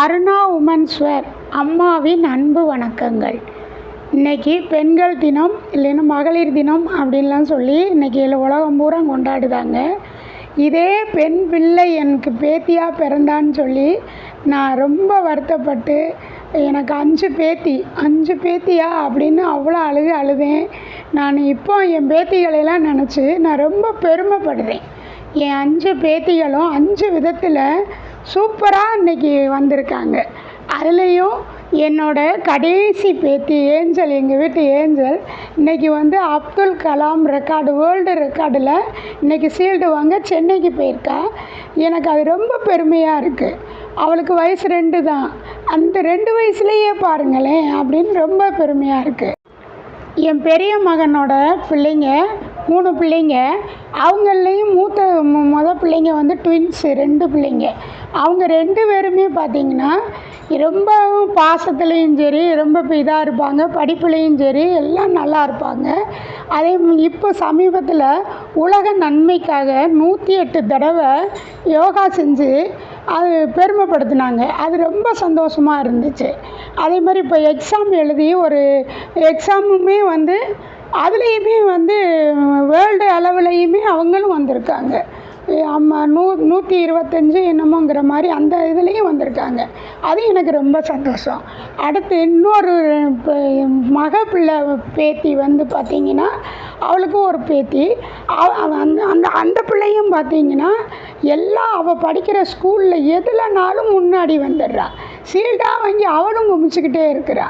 Aruna women's wear அம்மாவின் அன்பு வணக்கங்கள். இன்றைக்கி பெண்கள் தினம் இல்லைன்னா மகளிர் தினம் அப்படின்லாம் சொல்லி இன்றைக்கி உலகம் பூரா கொண்டாடுதாங்க இதே பெண் பிள்ளை எனக்கு பேத்தியாக பிறந்தான்னு சொல்லி நான் ரொம்ப வருத்தப்பட்டு எனக்கு அஞ்சு பேத்தி அஞ்சு பேத்தியா அப்படின்னு அவ்வளோ அழுகை அழுதேன். நான் இப்போ என் பேத்திகளையெல்லாம் நினச்சி நான் ரொம்ப பெருமைப்படுறேன். என் அஞ்சு பேத்திகளும் அஞ்சு விதத்தில் சூப்பராக இன்றைக்கி வந்திருக்காங்க. அதுலேயும் என்னோடய கடைசி பேத்தி ஏஞ்சல் எங்கள் வீட்டு ஏஞ்சல் இன்றைக்கி வந்து அப்துல் கலாம் ரெக்கார்டு வேர்ல்டு ரெக்கார்டில் இன்றைக்கி சீல்டு வாங்க சென்னைக்கு போயிருக்கா. எனக்கு அது ரொம்ப பெருமையாக இருக்குது அவளுக்கு வயசு ரெண்டு தான். அந்த ரெண்டு வயசுலேயே பாருங்களேன் அப்படின்னு ரொம்ப பெருமையாக இருக்குது என் பெரிய மகனோட பிள்ளைங்க மூணு பிள்ளைங்க. அவங்களையும் மூத்த மொதல் பிள்ளைங்க வந்து ட்வின்ஸு ரெண்டு பிள்ளைங்க. அவங்க ரெண்டு பேருமே பார்த்திங்கன்னா ரொம்பவும் பாசத்துலேயும் சரி ரொம்ப இதாக இருப்பாங்க. படிப்புலேயும் சரி எல்லாம் நல்லா இருப்பாங்க. அதே இப்போ சமீபத்தில் உலக நன்மைக்காக நூற்றி எட்டு தடவை யோகா செஞ்சு அது பெருமைப்படுத்தினாங்க. அது ரொம்ப சந்தோஷமாக இருந்துச்சு. அதே மாதிரி இப்போ எக்ஸாம் எழுதி ஒரு எக்ஸாமுமே வந்து அதுலேயுமே வந்து வேர்ல்டு அளவுலேயுமே அவங்களும் வந்திருக்காங்க. ஆமா நூ நூற்றி இருபத்தஞ்சி என்னமோங்கிற மாதிரி அந்த இதுலேயும் வந்திருக்காங்க. அது எனக்கு ரொம்ப சந்தோஷம். அடுத்து இன்னொரு இப்போ மக பிள்ளை பேத்தி வந்து பார்த்திங்கன்னா அவளுக்கும் ஒரு பேத்தி. அந்த அந்த அந்த பிள்ளையும் பார்த்திங்கன்னா எல்லாம் அவள் படிக்கிற ஸ்கூலில் எதுலனாலும் முன்னாடி வந்துடுறா. சீல்டாக வாங்கி அவளும் குமிச்சிக்கிட்டே இருக்கிறா.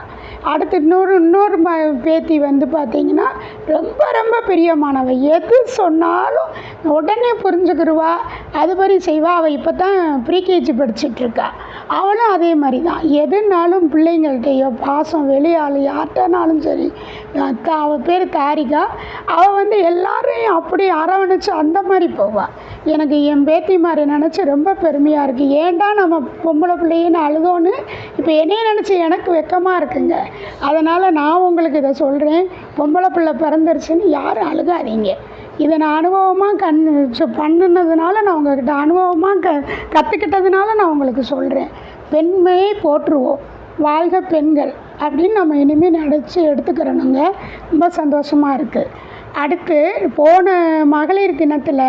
அடுத்து இன்னொரு இன்னொரு ம பேத்தி வந்து பார்த்திங்கன்னா ரொம்ப ரொம்ப பிரியமானவ. எது சொன்னாலும் உடனே புரிஞ்சுக்கிருவா. அது மாதிரி செய்வா. அவள் இப்போ தான் ப்ரீகேஜி படிச்சிட்ருக்கா. அவளும் அதே மாதிரி தான் எதுனாலும் பிள்ளைங்கள்கிட்டயோ பாசம் வெளியாள் யார்கிட்டனாலும் சரி தா அவள் பேர் தாரிகா. அவள் வந்து எல்லாரையும் அப்படி அரவணைச்சு அந்த மாதிரி போவாள் எனக்கு என் பேத்தி மாதிரி நினச்சி ரொம்ப பெருமையாக இருக்குது ஏன்டா நம்ம பொம்பளை பிள்ளைன்னு அழுதோன்னு இப்போ என்னைய நினச்சி எனக்கு வெக்கமாக இருக்குங்க. அதனால் நான் உங்களுக்கு இதை சொல்கிறேன் பொம்பளை பிள்ளை பிறந்துருச்சுன்னு யாரும் அழுகாதீங்க. இதை நான் அனுபவமாக கண் பண்ணுனதுனால நான் உங்கள்கிட்ட அனுபவமாக க கற்றுக்கிட்டதுனால நான் உங்களுக்கு சொல்கிறேன் பெண்மையை போற்றுவோம். வாழ்க பெண்கள் அப்படின்னு நம்ம இனிமேல் நினச்சி எடுத்துக்கிறணுங்க. ரொம்ப சந்தோஷமாக இருக்குது அடுத்து போன மகளிர் தினத்தில்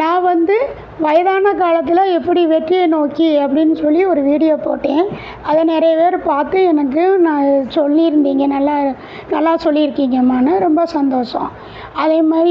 நான் வந்து வயதான காலத்தில் எப்படி வெற்றியை நோக்கி அப்படின்னு சொல்லி ஒரு வீடியோ போட்டேன். அதை நிறைய பேர் பார்த்து எனக்கு நான் சொல்லியிருந்தீங்க நல்லா நல்லா சொல்லியிருக்கீங்கம்மான்னு ரொம்ப சந்தோஷம். அதே மாதிரி